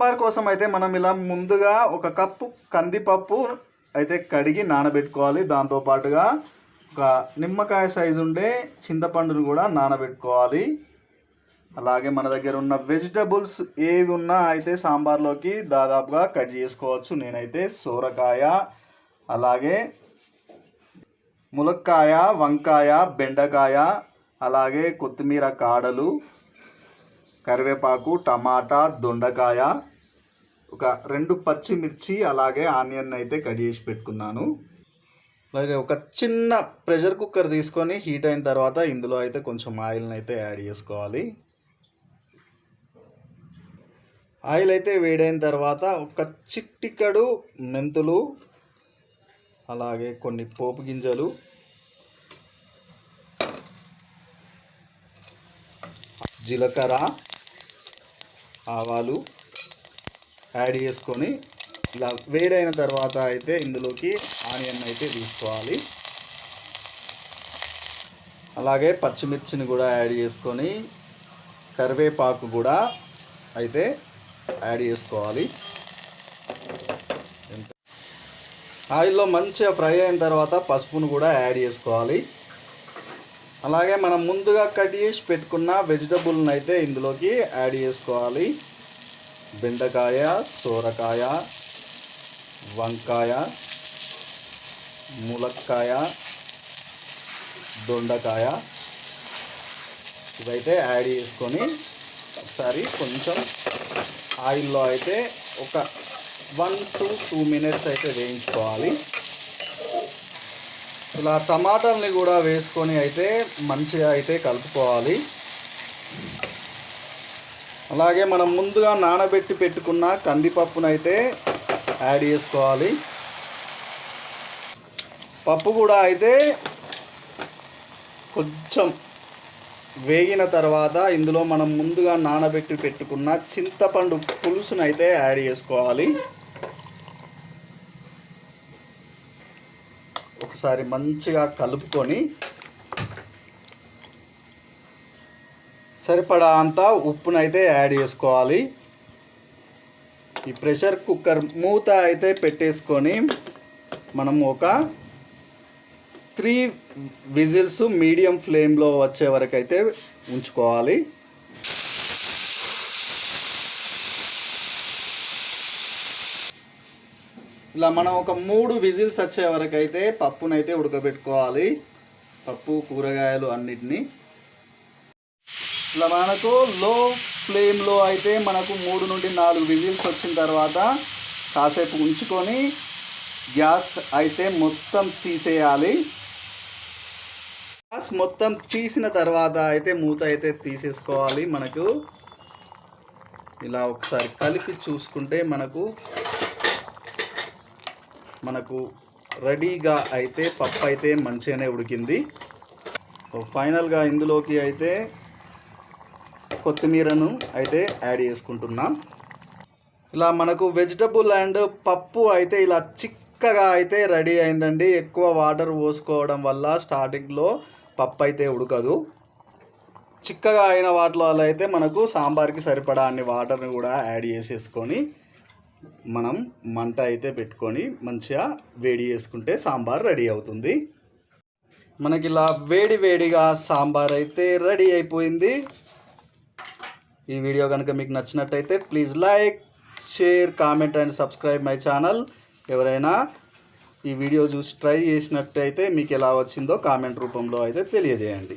సాంబార్ కోసం అయితే మనం ఇలా ముందుగా ఒక కప్పు కందిపప్పు అయితే కడిగి నానబెట్టుకోవాలి. దాంతో పాటుగా ఒక నిమ్మకాయ సైజు ఉండే చింతపండును కూడా నానబెట్టుకోవాలి. అలాగే మన దగ్గర ఉన్న వెజిటబుల్స్ ఏవి ఉన్నా అయితే సాంబార్లోకి దాదాపుగా కట్ చేసుకోవచ్చు. నేనైతే సోరకాయ అలాగే ములక్కాయ వంకాయ బెండకాయ అలాగే కొత్తిమీర కాడలు కరివేపాకు టమాటా దొండకాయ ఒక రెండు పచ్చిమిర్చి అలాగే ఆనియన్ అయితే కట్ చేసి పెట్టుకున్నాను. అలాగే ఒక చిన్న ప్రెషర్ కుక్కర్ తీసుకొని హీట్ అయిన తర్వాత ఇందులో అయితే కొంచెం ఆయిల్ని అయితే యాడ్ చేసుకోవాలి. ఆయిల్ అయితే వేడైన తర్వాత ఒక చిట్టికడు మెంతులు అలాగే కొన్ని పోపు గింజలు. జీలకర్ర ఆవాలు. యాడ్ చేసుకొని ఇలా వేడైన తర్వాత అయితే ఇందులోకి ఆనియన్ అయితే తీసుకోవాలి. అలాగే పచ్చిమిర్చిని కూడా యాడ్ చేసుకొని కరివేపాకు కూడా అయితే యాడ్ చేసుకోవాలి. ఆయిల్లో మంచిగా ఫ్రై అయిన తర్వాత పసుపును కూడా యాడ్ చేసుకోవాలి. అలాగే మనం ముందుగా కట్ చేసి పెట్టుకున్న వెజిటబుల్ని అయితే ఇందులోకి యాడ్ చేసుకోవాలి. బెండకాయ సోరకాయ వంకాయ ములక్కాయ దొండకాయ ఇవైతే యాడ్ చేసుకొని ఒకసారి కొంచెం ఆయిల్లో అయితే ఒక వన్ టు టూ మినిట్స్ అయితే వేయించుకోవాలి. ఇలా టమాటాలని కూడా వేసుకొని అయితే మంచిగా అయితే కలుపుకోవాలి. అలాగే మనం ముందుగా నానబెట్టి పెట్టుకున్న కందిపప్పునైతే యాడ్ చేసుకోవాలి. పప్పు కూడా అయితే కొంచెం వేగిన తర్వాత ఇందులో మనం ముందుగా నానబెట్టి పెట్టుకున్న చింతపండు పులుసును అయితే యాడ్ చేసుకోవాలి. ఒకసారి మంచిగా కలుపుకొని సరిపడా అంతా ఉప్పునైతే యాడ్ చేసుకోవాలి. ఈ ప్రెషర్ కుక్కర్ మూత అయితే పెట్టేసుకొని మనం ఒక త్రీ విజిల్స్ మీడియం ఫ్లేమ్లో వచ్చే వరకు అయితే ఉంచుకోవాలి. ఇలా మనం ఒక మూడు విజిల్స్ వచ్చే వరకు అయితే పప్పునైతే ఉడకబెట్టుకోవాలి. పప్పు కూరగాయలు అన్నిటినీ. ఇలా మనకు లో ఫ్లేమ్లో అయితే మనకు మూడు నుండి నాలుగు విజిల్స్ వచ్చిన తర్వాత కాసేపు ఉంచుకొని గ్యాస్ అయితే మొత్తం తీసేయాలి. గ్యాస్ మొత్తం తీసిన తర్వాత అయితే మూత అయితే తీసేసుకోవాలి మనకు. ఇలా ఒకసారి కలిపి చూసుకుంటే మనకు మనకు రెడీగా అయితే పప్పు అయితే మంచిగానే ఉడికింది. ఫైనల్గా ఇందులోకి అయితే కొత్తిమీరను అయితే యాడ్ చేసుకుంటున్నాం. ఇలా మనకు వెజిటబుల్ అండ్ పప్పు అయితే ఇలా చిక్కగా అయితే రెడీ అయిందండి. ఎక్కువ వాటర్ పోసుకోవడం వల్ల స్టార్టింగ్లో పప్పు అయితే ఉడకదు. చిక్కగా అయిన వాటిలో అయితే మనకు సాంబార్కి సరిపడా అన్ని వాటర్ని కూడా యాడ్ చేసేసుకొని మనం మంట అయితే పెట్టుకొని మంచిగా వేడి చేసుకుంటే సాంబార్ రెడీ అవుతుంది. మనకి ఇలా వేడి వేడిగా సాంబార్ అయితే రెడీ అయిపోయింది. ఈ వీడియో కనుక మీకు నచ్చినట్టయితే please like share comment and subscribe my channel. ఎవరైనా ఈ వీడియో చూసి ట్రై చేసినట్టయితే మీకు ఎలా వచ్చిందో కామెంట్ రూపంలో అయితే తెలియజేయండి.